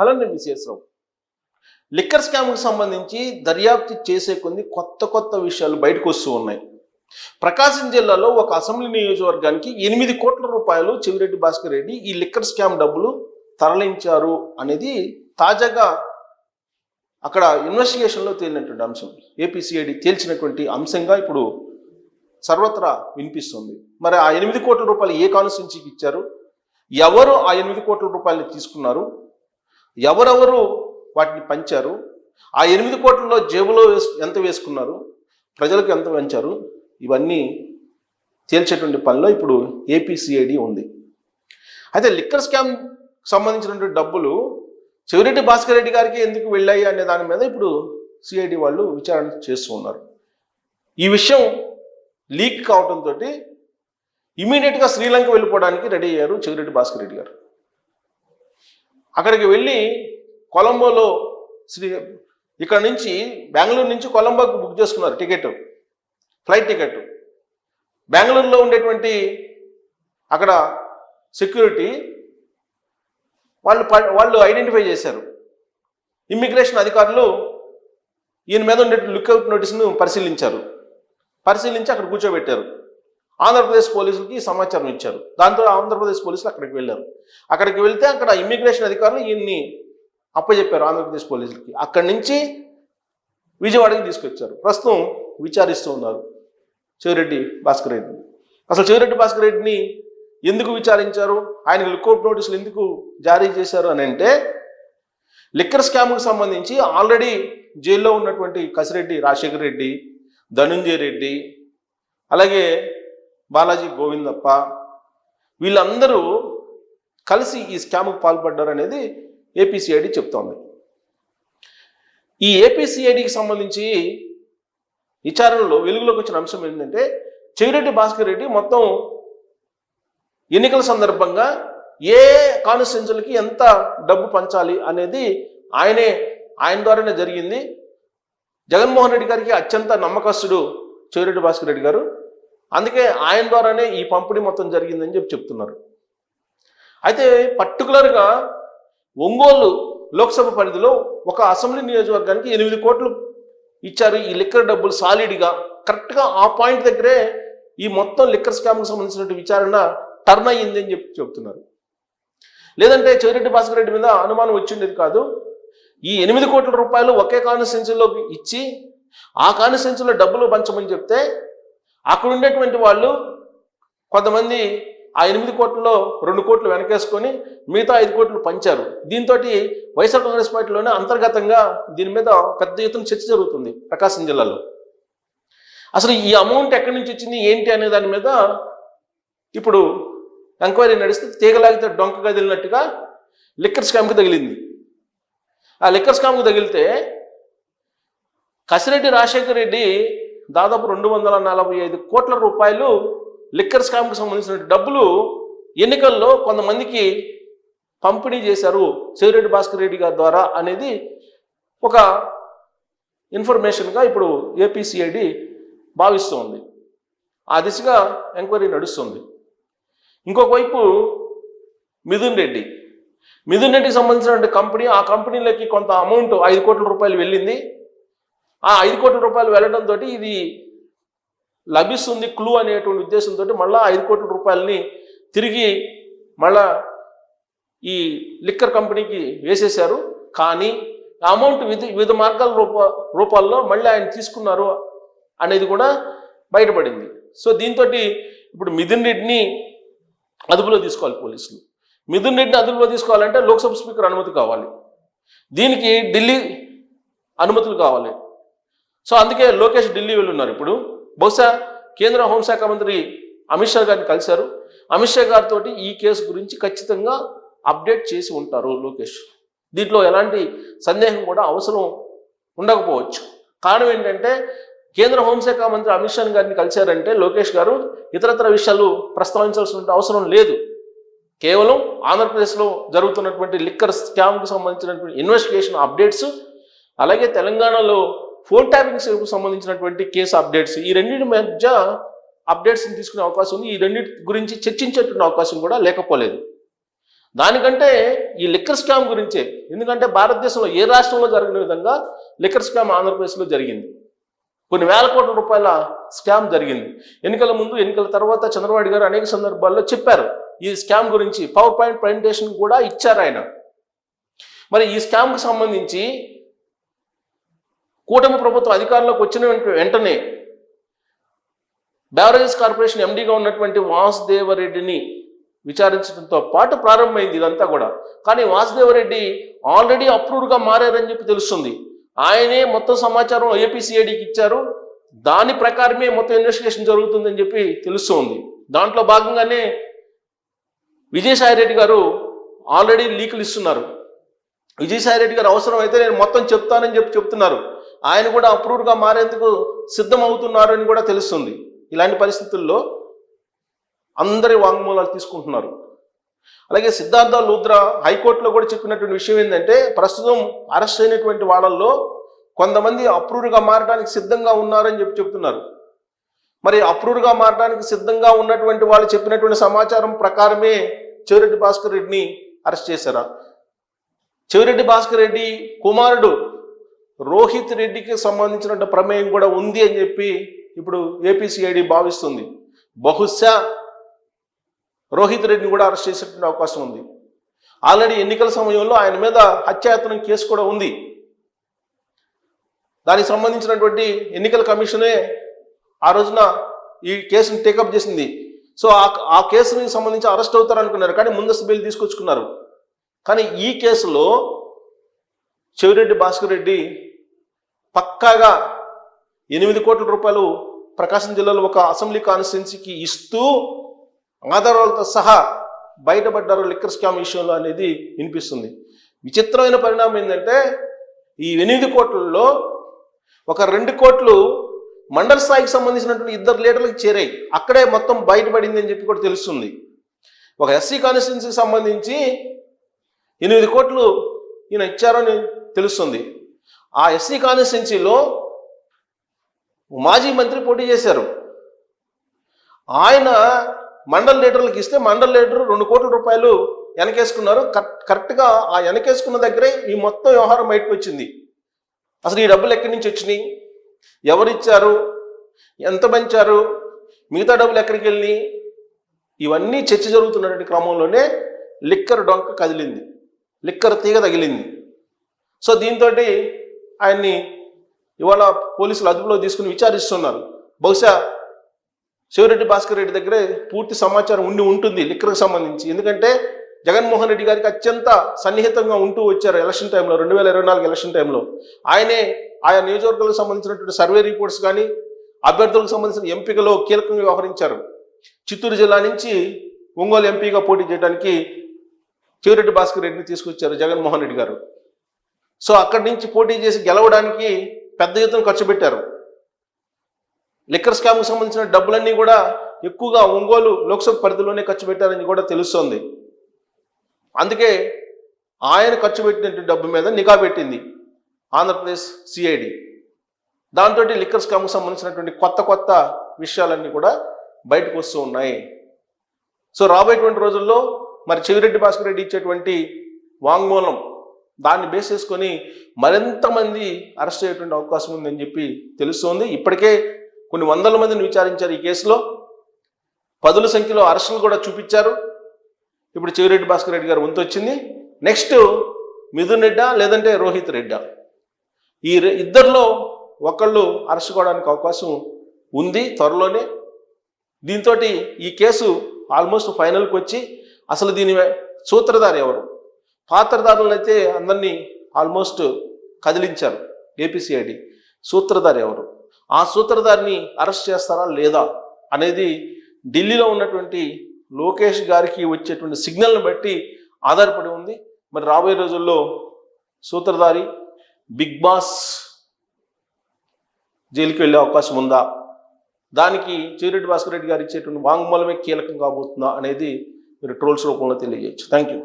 Hello నేను విశేషరావు liquor స్కామ్కి సంబంధించి దర్యాప్తు చేసే కొన్ని కొత్త కొత్త విషయాలు బయటకు వస్తూ ఉన్నాయి. ప్రకాశం జిల్లాలో ఒక అసెంబ్లీ నియోజకవర్గానికి ఎనిమిది కోట్ల రూపాయలు చెవిరెడ్డి భాస్కర్ రెడ్డి ఈ లిక్కర్ స్కామ్ డబ్బులు తరలించారు అనేది తాజాగా అక్కడ ఇన్వెస్టిగేషన్లో తేలినటువంటి అంశం. ఏపీసీఐడి తేల్చినటువంటి అంశంగా ఇప్పుడు సర్వత్రా వినిపిస్తుంది. మరి ఆ ఎనిమిది కోట్ల రూపాయలు ఏ కాన్స్టిట్యున్సీకి ఇచ్చారు? ఎవరు ఆ ఎనిమిది కోట్ల రూపాయలు తీసుకున్నారు? ఎవరెవరు వాటిని పంచారు? ఆ ఎనిమిది కోట్లలో జేబులో వేసు ఎంత వేసుకున్నారు? ప్రజలకు ఎంత పంచారు? ఇవన్నీ తేల్చేటువంటి పనిలో ఇప్పుడు ఏపీసీఐడి ఉంది. అయితే లిక్కర్ స్కామ్ సంబంధించినటువంటి డబ్బులు చెవిరెడ్డి భాస్కర్ రెడ్డి గారికి ఎందుకు వెళ్ళాయి అనే దాని మీద ఇప్పుడు సిఐడి వాళ్ళు విచారణ చేస్తూ ఉన్నారు. ఈ విషయం లీక్ కావడంతో ఇమీడియట్గా శ్రీలంక వెళ్ళిపోవడానికి రెడీ అయ్యారు చెవిరెడ్డి భాస్కర్ రెడ్డి గారు. అక్కడికి వెళ్ళి కొలంబోలో శ్రీ ఇక్కడ నుంచి బెంగళూరు నుంచి కొలంబోకి బుక్ చేసుకున్నారు టికెట్ ఫ్లైట్ టికెట్. బెంగళూరులో ఉండేటువంటి అక్కడ సెక్యూరిటీ వాళ్ళు ప- వాళ్ళు ఐడెంటిఫై చేశారు. ఇమ్మిగ్రేషన్ అధికారులు ఈయన మీద ఉండే లుక్అవుట్ నోటీస్ను పరిశీలించారు. పరిశీలించి అక్కడ కూర్చోబెట్టారు. ఆంధ్రప్రదేశ్ పోలీసులకి ఈ సమాచారం ఇచ్చారు. దాంతో ఆంధ్రప్రదేశ్ పోలీసులు అక్కడికి వెళ్ళారు. అక్కడికి వెళ్తే అక్కడ ఇమ్మిగ్రేషన్ అధికారులు ఈయన్ని అప్పచెప్పారు ఆంధ్రప్రదేశ్ పోలీసులకి. అక్కడి నుంచి విజయవాడకి తీసుకొచ్చారు. ప్రస్తుతం విచారిస్తూ ఉన్నారు చెవిరెడ్డి భాస్కర్ రెడ్డి అసలు చెవిరెడ్డి భాస్కర్ రెడ్డిని ఎందుకు విచారించారు? ఆయన లుకౌట్ నోటీసులు ఎందుకు జారీ చేశారు అని అంటే లిక్కర్ స్కామ్కి సంబంధించి ఆల్రెడీ జైల్లో ఉన్నటువంటి కసిరెడ్డి రాజశేఖర్ రెడ్డి ధనుంజయ రెడ్డి అలాగే బాలాజీ గోవిందప్ప వీళ్ళందరూ కలిసి ఈ స్కామ్కు పాల్పడ్డారు అనేది ఏపీసీఐడి చెప్తోంది. ఈ ఏపీసీఐడికి సంబంధించి విచారణలో వెలుగులోకి వచ్చిన అంశం ఏంటంటే చెవిరెడ్డి భాస్కర్ రెడ్డి మొత్తం ఎన్నికల సందర్భంగా ఏ కాన్స్టిట్యున్సీలకి ఎంత డబ్బు పంచాలి అనేది ఆయనే ఆయన ద్వారానే జరిగింది. జగన్మోహన్ రెడ్డి గారికి అత్యంత నమ్మకస్తుడు చెవిరెడ్డి భాస్కర్ రెడ్డి గారు. అందుకే ఆయన ద్వారానే ఈ పంపిణీ మొత్తం జరిగిందని చెప్పి చెప్తున్నారు. అయితే పర్టికులర్గా ఒంగోలు లోక్సభ పరిధిలో ఒక అసెంబ్లీ నియోజకవర్గానికి ఎనిమిది కోట్లు ఇచ్చారు ఈ లిక్కర్ డబ్బులు సాలిడ్గా. కరెక్ట్గా ఆ పాయింట్ దగ్గరే ఈ మొత్తం లిక్కర్ స్కామ్కి సంబంధించిన విచారణ టర్న్ అయ్యింది అని చెప్పి చెప్తున్నారు. లేదంటే చెవిరెడ్డి భాస్కర్ రెడ్డి మీద అనుమానం వచ్చిండేది కాదు. ఈ ఎనిమిది కోట్ల రూపాయలు ఒకే కాన్స్టిట్యున్సీలోకి ఇచ్చి ఆ కాన్స్టిట్యున్సీలో డబ్బులు పంచమని చెప్తే అక్కడ ఉండేటువంటి వాళ్ళు కొంతమంది ఆ ఎనిమిది కోట్లలో రెండు కోట్లు వెనకేసుకొని మిగతా ఐదు కోట్లు పంచారు. దీంతో వైఎస్ఆర్ కాంగ్రెస్ పార్టీలోనే అంతర్గతంగా దీని మీద పెద్ద ఎత్తున చర్చ జరుగుతుంది ప్రకాశం జిల్లాలో. అసలు ఈ అమౌంట్ ఎక్కడి నుంచి వచ్చింది ఏంటి అనే దాని మీద ఇప్పుడు ఎంక్వైరీ నడిస్తే తీగలాగితే డొంక కదిలినట్టుగా లిక్కర్ స్కామ్కి తగిలింది. ఆ లిక్కర్ స్కామ్కి తగిలితే కసిరెడ్డి రాజశేఖర్ రెడ్డి దాదాపు రెండు వందల నలభై ఐదు కోట్ల రూపాయలు లిక్కర్ స్కామ్కి సంబంధించిన డబ్బులు ఎన్నికల్లో కొంతమందికి పంపిణీ చేశారు చెవిరెడ్డి భాస్కర్ రెడ్డి గారి ద్వారా అనేది ఒక ఇన్ఫర్మేషన్గా ఇప్పుడు ఏపీసీఐడి భావిస్తుంది. ఆ దిశగా ఎంక్వైరీ నడుస్తుంది. ఇంకొక వైపు మిథున్ రెడ్డి. మిథున్ రెడ్డికి సంబంధించినటువంటి కంపెనీ ఆ కంపెనీలకి కొంత అమౌంట్ ఐదు కోట్ల రూపాయలు వెళ్ళింది. ఆ ఐదు కోట్ల రూపాయలు వెళ్ళడంతో ఇది లభిస్తుంది క్లూ అనేటువంటి ఉద్దేశంతో మళ్ళా ఐదు కోట్ల రూపాయలని తిరిగి మళ్ళా ఈ లిక్కర్ కంపెనీకి వేసేశారు. కానీ అమౌంట్ వివిధ వివిధ మార్గాల రూప రూపాల్లో మళ్ళీ ఆయన తీసుకున్నారు అనేది కూడా బయటపడింది. సో దీంతో ఇప్పుడు మిథున్ రెడ్డిని అదుపులో తీసుకోవాలి పోలీసులు. మిథున్ రెడ్డిని అదుపులో తీసుకోవాలంటే లోక్సభ స్పీకర్ అనుమతి కావాలి. దీనికి ఢిల్లీ అనుమతులు కావాలి. సో అందుకే లోకేష్ ఢిల్లీ వెళ్ళున్నారు ఇప్పుడు. బహుశా కేంద్ర హోంశాఖ మంత్రి అమిత్ షా గారిని కలిశారు. అమిత్ షా గారితో ఈ కేసు గురించి ఖచ్చితంగా అప్డేట్ చేసి ఉంటారు లోకేష్. దీంట్లో ఎలాంటి సందేహం కూడా అవసరం ఉండకపోవచ్చు. కారణం ఏంటంటే కేంద్ర హోంశాఖ మంత్రి అమిత్ షా గారిని కలిశారంటే లోకేష్ గారు ఇతరతర విషయాలు ప్రస్తావించాల్సిన అవసరం లేదు. కేవలం ఆంధ్రప్రదేశ్లో జరుగుతున్నటువంటి లిక్కర్ స్కామ్కు సంబంధించినటువంటి ఇన్వెస్టిగేషన్ అప్డేట్స్ అలాగే తెలంగాణలో ఫోన్ ట్యాపింగ్స్ సంబంధించినటువంటి కేసు అప్డేట్స్. ఈ రెండింటి మధ్య అప్డేట్స్ తీసుకునే అవకాశం ఉంది. ఈ రెండింటి గురించి చర్చించేటువంటి అవకాశం కూడా లేకపోలేదు. దానికంటే ఈ లిక్కర్ స్కామ్ గురించే. ఎందుకంటే భారతదేశంలో ఏ రాష్ట్రంలో జరిగిన విధంగా లిక్కర్ స్కామ్ ఆంధ్రప్రదేశ్లో జరిగింది. కొన్ని వేల కోట్ల రూపాయల స్కామ్ జరిగింది. ఎన్నికల ముందు ఎన్నికల తర్వాత చంద్రబాబు గారు అనేక సందర్భాల్లో చెప్పారు. ఈ స్కామ్ గురించి పవర్ పాయింట్ ప్రజెంటేషన్ కూడా ఇచ్చారు ఆయన. మరి ఈ స్కామ్కి సంబంధించి కూటమి ప్రభుత్వం అధికారంలోకి వచ్చిన వెంటనే బెవరేజెస్ కార్పొరేషన్ ఎండీగా ఉన్నటువంటి వాసుదేవరెడ్డిని విచారించడంతో పాటు ప్రారంభమైంది ఇదంతా కూడా. కానీ వాసుదేవరెడ్డి ఆల్రెడీ అప్రూవ్డ్గా మారారని చెప్పి తెలుస్తుంది. ఆయనే మొత్తం సమాచారం ఏపీసీఐడికి ఇచ్చారు. దాని ప్రకారమే మొత్తం ఇన్వెస్టిగేషన్ జరుగుతుందని చెప్పి తెలుస్తుంది. దాంట్లో భాగంగానే విజయసాయి రెడ్డి గారు ఆల్రెడీ లీకులు ఇస్తున్నారు. విజయసాయి రెడ్డి గారు అవసరం అయితే నేను మొత్తం చెప్తానని చెప్పి చెప్తున్నారు. ఆయన కూడా అప్రూవ్డ్గా మారేందుకు సిద్ధమవుతున్నారు అని కూడా తెలుస్తుంది. ఇలాంటి పరిస్థితుల్లో అందరి వాంగ్మూలాలు తీసుకుంటున్నారు. అలాగే సిద్ధార్థ లూద్రా హైకోర్టులో కూడా చెప్పినటువంటి విషయం ఏంటంటే ప్రస్తుతం అరెస్ట్ అయినటువంటి వాళ్ళల్లో కొంతమంది అప్రూవ్డ్గా మారడానికి సిద్ధంగా ఉన్నారని చెప్పి చెప్తున్నారు. మరి అప్రూవ్డ్గా మారడానికి సిద్ధంగా ఉన్నటువంటి వాళ్ళు చెప్పినటువంటి సమాచారం ప్రకారమే చెవిరెడ్డి భాస్కర్ రెడ్డిని అరెస్ట్ చేశారా? చెవిరెడ్డి భాస్కర్ రెడ్డి కుమారుడు రోహిత్ రెడ్డికి సంబంధించిన ప్రమేయం కూడా ఉంది అని చెప్పి ఇప్పుడు ఏపీసీఐడి భావిస్తుంది. బహుశా రోహిత్ రెడ్డిని కూడా అరెస్ట్ చేసేటువంటి అవకాశం ఉంది. ఆల్రెడీ ఎన్నికల సమయంలో ఆయన మీద హత్యాయత్నం కేసు కూడా ఉంది. దానికి సంబంధించినటువంటి ఎన్నికల కమిషనే ఆ రోజున ఈ కేసును టేకప్ చేసింది. సో ఆ ఆ కేసుకి సంబంధించి అరెస్ట్ అవుతారు అనుకున్నారు. కానీ ముందస్తు బెయిల్ తీసుకొచ్చుకున్నారు. కానీ ఈ కేసులో చెవిరెడ్డి భాస్కర్ రెడ్డి పక్కాగా ఎనిమిది కోట్ల రూపాయలు ప్రకాశం జిల్లాలో ఒక అసెంబ్లీ కాన్స్టిట్యున్సీకి ఇస్తూ ఆధారాలతో సహా బయటపడ్డారు లిక్కర్ స్కామ్ విషయంలో అనేది వినిపిస్తుంది. విచిత్రమైన పరిణామం ఏంటంటే ఈ ఎనిమిది కోట్లలో ఒక రెండు కోట్లు మండల స్థాయికి సంబంధించినటువంటి ఇద్దరు లీడర్లకు చేరాయి. అక్కడే మొత్తం బయటపడింది అని చెప్పి కూడా తెలుస్తుంది. ఒక ఎస్సీ కాన్స్టిట్యున్సీకి సంబంధించి ఎనిమిది కోట్లు ఈయన ఇచ్చారని తెలుస్తుంది. ఆ ఎస్సీ కాన్స్టిట్యున్సీలో మాజీ మంత్రి పోటీ చేశారు. ఆయన మండల్ లీడర్లకు ఇస్తే మండల్ లీడర్ రెండు కోట్ల రూపాయలు వెనకేసుకున్నారు కరెక్ట్ కరెక్ట్గా ఆ వెనకేసుకున్న దగ్గరే ఈ మొత్తం వ్యవహారం బయటకు వచ్చింది. అసలు ఈ డబ్బులు ఎక్కడి నుంచి వచ్చినాయి? ఎవరిచ్చారు? ఎంత పంచారు? మిగతా డబ్బులు ఎక్కడికి వెళ్ళి ఇవన్నీ చర్చ జరుగుతున్నటువంటి క్రమంలోనే లిక్కర్ డొంక కదిలింది. లిక్కర్ తీగ తగిలింది. సో దీంతో ఆయన్ని ఇవాళ పోలీసులు అదుపులో తీసుకుని విచారిస్తున్నారు. బహుశా శివరెడ్డి భాస్కర్ రెడ్డి దగ్గరే పూర్తి సమాచారం ఉండి ఉంటుంది లిక్కర్కి సంబంధించి. ఎందుకంటే జగన్మోహన్ రెడ్డి గారికి అత్యంత సన్నిహితంగా ఉంటూ వచ్చారు ఎలక్షన్ టైంలో రెండు వేల ఇరవై నాలుగు ఎలక్షన్ టైంలో. ఆయనే ఆయా నియోజకవర్గాలకు సంబంధించినటువంటి సర్వే రిపోర్ట్స్ కానీ అభ్యర్థులకు సంబంధించిన ఎంపికలో కీలకంగా వ్యవహరించారు. చిత్తూరు జిల్లా నుంచి ఒంగోలు ఎంపీగా పోటీ చేయడానికి చివరెడ్డి భాస్కర్ రెడ్డిని తీసుకొచ్చారు జగన్మోహన్ రెడ్డి గారు. సో అక్కడి నుంచి పోటీ చేసి గెలవడానికి పెద్ద ఎత్తున ఖర్చు పెట్టారు. లిక్కర్ స్కామ్కు సంబంధించిన డబ్బులన్నీ కూడా ఎక్కువగా ఒంగోలు లోక్సభ పరిధిలోనే ఖర్చు పెట్టారని కూడా తెలుస్తోంది. అందుకే ఆయన ఖర్చు పెట్టినటువంటి డబ్బు మీద నిఘా పెట్టింది ఆంధ్రప్రదేశ్ సిఐడి. దాంతో లిక్కర్ స్కామ్కు సంబంధించినటువంటి కొత్త కొత్త విషయాలన్నీ కూడా బయటకు వస్తూ ఉన్నాయి. సో రాబోయేటువంటి రోజుల్లో మరి చెవిరెడ్డి భాస్కర్ రెడ్డి ఇచ్చేటువంటి వాంగ్మూలం దాన్ని బేస్ చేసుకొని మరింత మంది అరెస్ట్ అయ్యేటువంటి అవకాశం ఉందని చెప్పి తెలుస్తోంది. ఇప్పటికే కొన్ని వందల మందిని విచారించారు ఈ కేసులో. పదుల సంఖ్యలో అరెస్టులు కూడా చూపించారు. ఇప్పుడు చెవిరెడ్డి భాస్కర్ రెడ్డి గారు వంతు వచ్చింది. నెక్స్ట్ మిథున్ రెడ్డా లేదంటే రోహిత్ రెడ్డా. ఈ ఇద్దరిలో ఒకళ్ళు అరెస్ట్ కావడానికి అవకాశం ఉంది త్వరలోనే. దీంతో ఈ కేసు ఆల్మోస్ట్ ఫైనల్కి వచ్చి అసలు దీని సూత్రధారి ఎవరు? పాత్రధారులను అయితే అందరినీ ఆల్మోస్ట్ కదిలించారు. ఏపీసీఐడి సూత్రధారి ఎవరు? ఆ సూత్రధారిని అరెస్ట్ చేస్తారా లేదా అనేది ఢిల్లీలో ఉన్నటువంటి లోకేష్ గారికి వచ్చేటువంటి సిగ్నల్ని బట్టి ఆధారపడి ఉంది. మరి రాబోయే రోజుల్లో సూత్రధారి బిగ్ బాస్ జైలుకి వెళ్ళే అవకాశం ఉందా? దానికి చివిరెడ్డి భాస్కర్ రెడ్డి గారు ఇచ్చేటువంటి వాంగ్మూలమే కీలకం కాబోతుందా అనేది మీరు ట్రోల్స్ రూపంలో తెలియజేయచ్చు. Thank you